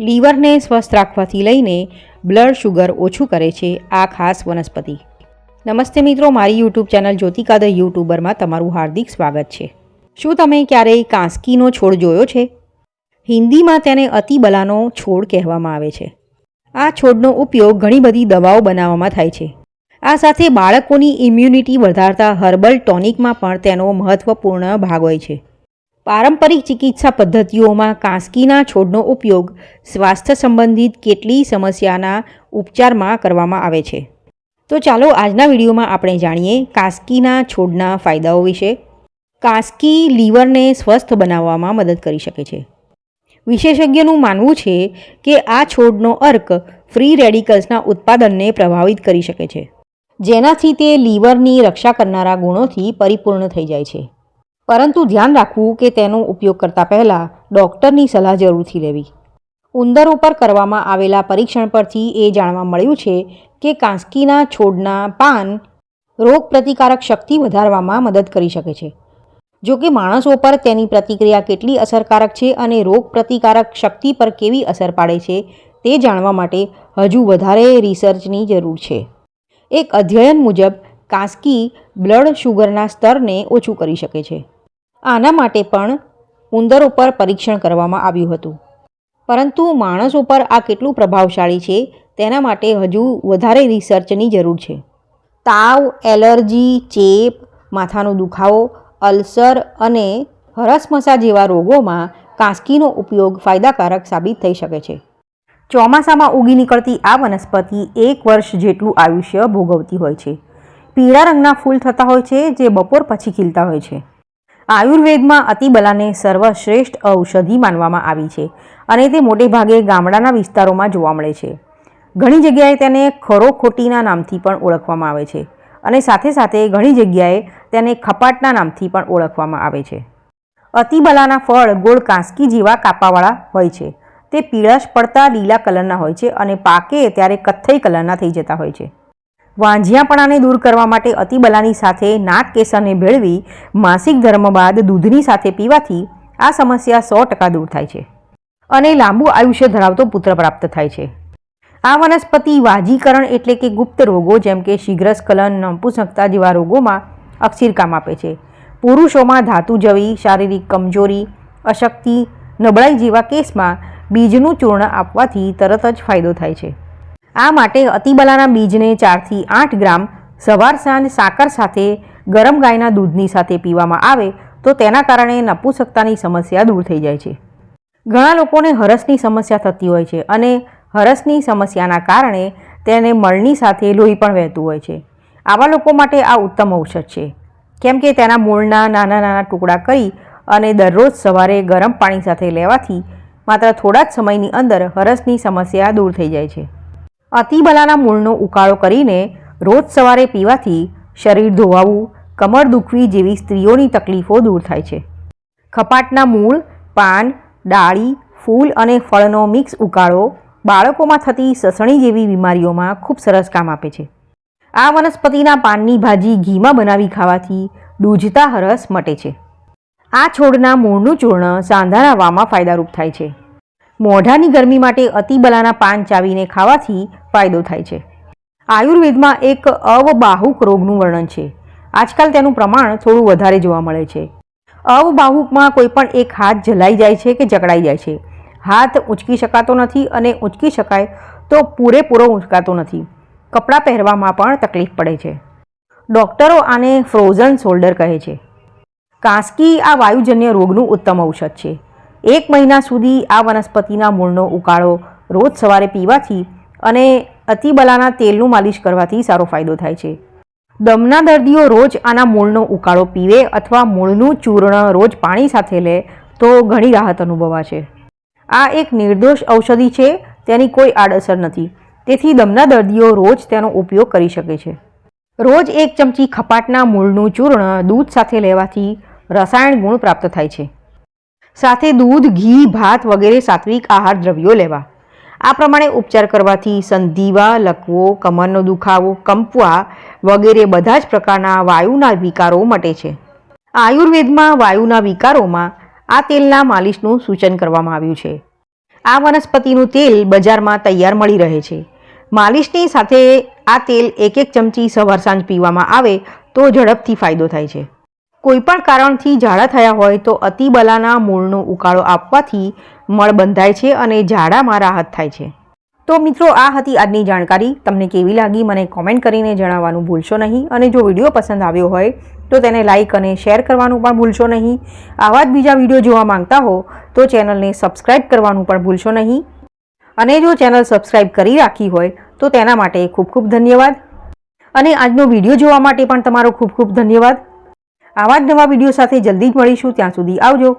લીવરને સ્વસ્થ રાખવાથી લઈને બ્લડ શુગર ઓછું કરે છે આ ખાસ વનસ્પતિ. નમસ્તે મિત્રો, મારી યુટ્યુબ ચેનલ જ્યોતિકા ધ યુટ્યુબરમાં તમારું હાર્દિક સ્વાગત છે. શું તમે ક્યારેય કાંસકીનો છોડ જોયો છે? હિન્દીમાં તેને અતિબલાનો છોડ કહેવામાં આવે છે. આ છોડનો ઉપયોગ ઘણી બધી દવાઓ બનાવવામાં થાય છે. આ સાથે બાળકોની ઇમ્યુનિટી વધારતા હર્બલ ટોનિકમાં પણ તેનો મહત્વપૂર્ણ ભાગ હોય છે. પારંપરિક ચિકિત્સા પદ્ધતિઓમાં કાંસકીના છોડનો ઉપયોગ સ્વાસ્થ્ય સંબંધિત કેટલીય સમસ્યાના ઉપચારમાં કરવામાં આવે છે. તો ચાલો આજના વિડીયોમાં આપણે જાણીએ કાંસકીના છોડના ફાયદાઓ વિશે. કાંસકી લીવરને સ્વસ્થ બનાવવામાં મદદ કરી શકે છે. વિશેષજ્ઞનું માનવું છે કે આ છોડનો અર્ક ફ્રી રેડિકલ્સના ઉત્પાદનને પ્રભાવિત કરી શકે છે. જેનાથી તે લીવરની રક્ષા કરનારા ગુણોથી પરિપૂર્ણ થઈ જાય છે. પરંતુ ધ્યાન રાખવું કે તેનો ઉપયોગ કરતા પહેલાં ડૉક્ટરની સલાહ જરૂરથી લેવી. ઉંદરો પર કરવામાં આવેલા પરીક્ષણ પરથી એ જાણવા મળ્યું છે કે કાંસકીના છોડના પાન રોગ પ્રતિકારક શક્તિ વધારવામાં મદદ કરી શકે છે. જો કે માણસો પર તેની પ્રતિક્રિયા કેટલી અસરકારક છે અને રોગ પ્રતિકારક શક્તિ પર કેવી અસર પાડે છે તે જાણવા માટે હજુ વધારે રિસર્ચની જરૂર છે. એક અધ્યયન મુજબ, કાંસકી બ્લડ શુગરના સ્તરને ઓછું કરી શકે છે. આના માટે પણ ઉંદર ઉપર પરીક્ષણ કરવામાં આવ્યું હતું. પરંતુ માણસ ઉપર આ કેટલું પ્રભાવશાળી છે, તેના માટે હજુ વધારે રિસર્ચની જરૂર છે. તાવ, એલર્જી, ચેપ, માથાનો દુખાવો, અલ્સર અને હરસમસા જેવા રોગોમાં કાંસકીનો ઉપયોગ ફાયદાકારક સાબિત થઈ શકે છે. ચોમાસામાં ઉગી નીકળતી આ વનસ્પતિ એક વર્ષ જેટલું આયુષ્ય ભોગવતી હોય છે. પીળા રંગના ફૂલ થતા હોય છે, જે બપોર પછી ખીલતા હોય છે. આયુર્વેદમાં અતિબલાને સર્વશ્રેષ્ઠ ઔષધિ માનવામાં આવી છે અને તે મોટે ભાગે ગામડાના વિસ્તારોમાં જોવા મળે છે. ઘણી જગ્યાએ તેને ખરો ખોટીના નામથી પણ ઓળખવામાં આવે છે અને સાથે સાથે ઘણી જગ્યાએ તેને ખપાટના નામથી પણ ઓળખવામાં આવે છે. અતિબલાના ફળ ગોળ કાંસકી જેવા કાપાવાળા હોય છે. તે પીળાશ પડતા લીલા કલરના હોય છે અને પાકે ત્યારે કથ્થઈ કલરના થઈ જતા હોય છે. વાંઝિયાપણાને દૂર કરવા માટે અતિબલાની સાથે નાક કેસરને ભેળવી માસિક ધર્મ બાદ દૂધની સાથે પીવાથી આ સમસ્યા સો ટકા દૂર થાય છે અને લાંબુ આયુષ્ય ધરાવતો પુત્ર પ્રાપ્ત થાય છે. આ વનસ્પતિ વાજીકરણ એટલે કે ગુપ્ત રોગો જેમ કે શીઘ્રસ્ખલન નપુંસકતા જેવા રોગોમાં અક્ષીરકામ આપે છે. પુરુષોમાં ધાતુ જવી, શારીરિક કમજોરી, અશક્તિ, નબળાઈ જેવા કેસમાં બીજનું ચૂર્ણ આપવાથી તરત જ ફાયદો થાય છે. આ માટે અતિબલાના બીજને ચારથી આઠ ગ્રામ સવાર સાંજ સાકર સાથે, ગરમ ગાયના દૂધની સાથે પીવામાં આવે તો તેના કારણે નપુંસકતાની સમસ્યા દૂર થઈ જાય છે. ઘણા લોકોને હરસની સમસ્યા થતી હોય છે અને હરસની સમસ્યાના કારણે તેને મળની સાથે લોહી પણ વહેતું હોય છે. આવા લોકો માટે આ ઉત્તમ ઔષધ છે. કેમ કે તેના મૂળના નાના નાના ટુકડા કરી અને દરરોજ સવારે ગરમ પાણી સાથે લેવાથી માત્ર થોડા જ સમયની અંદર હરસની સમસ્યા દૂર થઈ જાય છે. અતિબલાના મૂળનો ઉકાળો કરીને રોજ સવારે પીવાથી શરીર ધોવાવું, કમર દુખવી જેવી સ્ત્રીઓની તકલીફો દૂર થાય છે. ખપાટના મૂળ, પાન, ડાળી, ફૂલ અને ફળનો મિક્સ ઉકાળો બાળકોમાં થતી સસણી જેવી બીમારીઓમાં ખૂબ સરસ કામ આપે છે. આ વનસ્પતિના પાનની ભાજી ઘીમાં બનાવી ખાવાથી દૂજતા હરસ મટે છે. આ છોડના મૂળનું ચૂર્ણ સાંધાના ફાયદારૂપ થાય છે. મોઢાની ગરમી માટે અતિબલાના પાન ચાવીને ખાવાથી ફાયદો થાય છે. આયુર્વેદમાં એક અવબાહુક રોગનું વર્ણન છે. આજકાલ તેનું પ્રમાણ થોડું વધારે જોવા મળે છે. અવબાહુકમાં કોઈ પણ એક હાથ જલાઈ જાય છે કે જકડાઈ જાય છે. હાથ ઊંચકી શકાતો નથી અને ઊંચકી શકાય તો પૂરેપૂરો ઊંચકાતો નથી. કપડાં પહેરવામાં પણ તકલીફ પડે છે. ડૉક્ટરો આને ફ્રોઝન શોલ્ડર કહે છે. કાંસકી આ વાયુજન્ય રોગનું ઉત્તમ ઔષધ છે. એક મહિના સુધી આ વનસ્પતિના મૂળનો ઉકાળો રોજ સવારે પીવાથી અને અતિબલાના તેલનું માલિશ કરવાથી સારો ફાયદો થાય છે. દમના દર્દીઓ રોજ આના મૂળનો ઉકાળો પીવે અથવા મૂળનું ચૂર્ણ રોજ પાણી સાથે લે તો ઘણી રાહત અનુભવાશે. આ એક નિર્દોષ ઔષધિ છે, તેની કોઈ આડઅસર નથી. તેથી દમના દર્દીઓ રોજ તેનો ઉપયોગ કરી શકે છે. રોજ એક ચમચી ખપાટના મૂળનું ચૂર્ણ દૂધ સાથે લેવાથી રસાયણ ગુણ પ્રાપ્ત થાય છે. સાથે દૂધ, ઘી, ભાત વગેરે સાત્વિક આહાર દ્રવ્યો લેવા. આ પ્રમાણે ઉપચાર કરવાથી સંધિવા, લકવો, કમરનો દુખાવો, કંપવા વગેરે બધા જ પ્રકારના વાયુના વિકારો મટે છે. આયુર્વેદમાં વાયુના વિકારોમાં આ તેલના માલિશનું સૂચન કરવામાં આવ્યું છે. આ વનસ્પતિનું તેલ બજારમાં તૈયાર મળી રહે છે. માલિશની સાથે આ તેલ એક એક ચમચી સવાર સાંજ પીવામાં આવે તો ઝડપથી ફાયદો થાય છે. કોઈપણ કારણથી ઝાડા થયા હોય તો અતિબલાના મૂળનો ઉકાળો આપવાથી મળ બંધાય છે અને ઝાડામાં રાહત થાય છે. તો મિત્રો, આ હતી આજની જાણકારી. તમને કેવી લાગી મને કોમેન્ટ કરીને જણાવવાનું ભૂલશો નહીં. અને જો વીડિયો પસંદ આવ્યો હોય તો તેને લાઇક અને શેર કરવાનું પણ ભૂલશો નહીં. આવા જ બીજા વીડિયો જોવા માંગતા હો તો ચેનલને સબસ્ક્રાઇબ કરવાનું પણ ભૂલશો નહીં. અને જો ચેનલ સબસ્ક્રાઇબ કરી રાખી હોય તો તેના માટે ખૂબ ખૂબ ધન્યવાદ. અને આજનો વીડિયો જોવા માટે પણ તમારો ખૂબ ખૂબ ધન્યવાદ. આવા જ નવા વીડિયો સાથે જલ્દી જ મળીશું. ત્યાં સુધી આવજો.